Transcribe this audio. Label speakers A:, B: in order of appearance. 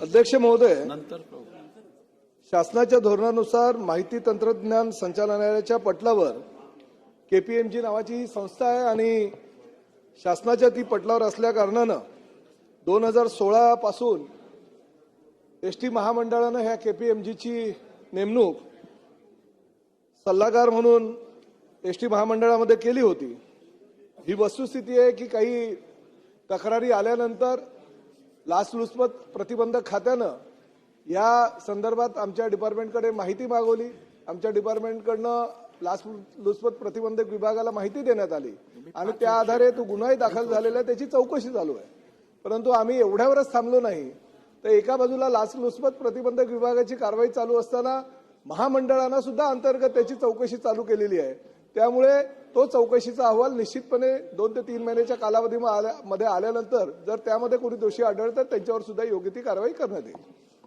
A: अध्यक्ष महोदय
B: नंतर
A: शासनाच्या धोरणानुसार माहिती तंत्रज्ञान संचालनालयाच्या पटलावर केपीएमजी नावाची ही संस्था आहे आणि शासनाच्या ती पटलावर असल्या कारणानं दोन हजार सोळा पासून एस टी महामंडळानं ह्या केपीएमजीची नेमणूक सल्लागार म्हणून एस टी महामंडळामध्ये केली होती. ही वस्तुस्थिती आहे की काही तक्रारी आल्यानंतर लाचलुचपत प्रतिबंधक खात्यानं या संदर्भात आमच्या डिपार्टमेंटकडे माहिती मागवली. आमच्या डिपार्टमेंटकडनं लाचलुचपत प्रतिबंधक विभागाला माहिती देण्यात आली. आणि त्या आधारे तो गुन्हाही दाखल झालेला आहे. त्याची चौकशी चालू आहे. परंतु आम्ही एवढ्यावरच थांबलो नाही. तर एका बाजूला लाचलुचपत प्रतिबंधक विभागाची कारवाई चालू असताना महामंडळानं सुद्धा अंतर्गत त्याची चौकशी चालू केलेली आहे. त्यामुळे तो चौकशीचा अहवाल निश्चितपणे दोन ते तीन महिन्याच्या कालावधीमध्ये आल्यानंतर जर त्यामध्ये कोणी दोषी आढळतात त्यांच्यावर सुद्धा योग्य ती कारवाई करण्यात येईल.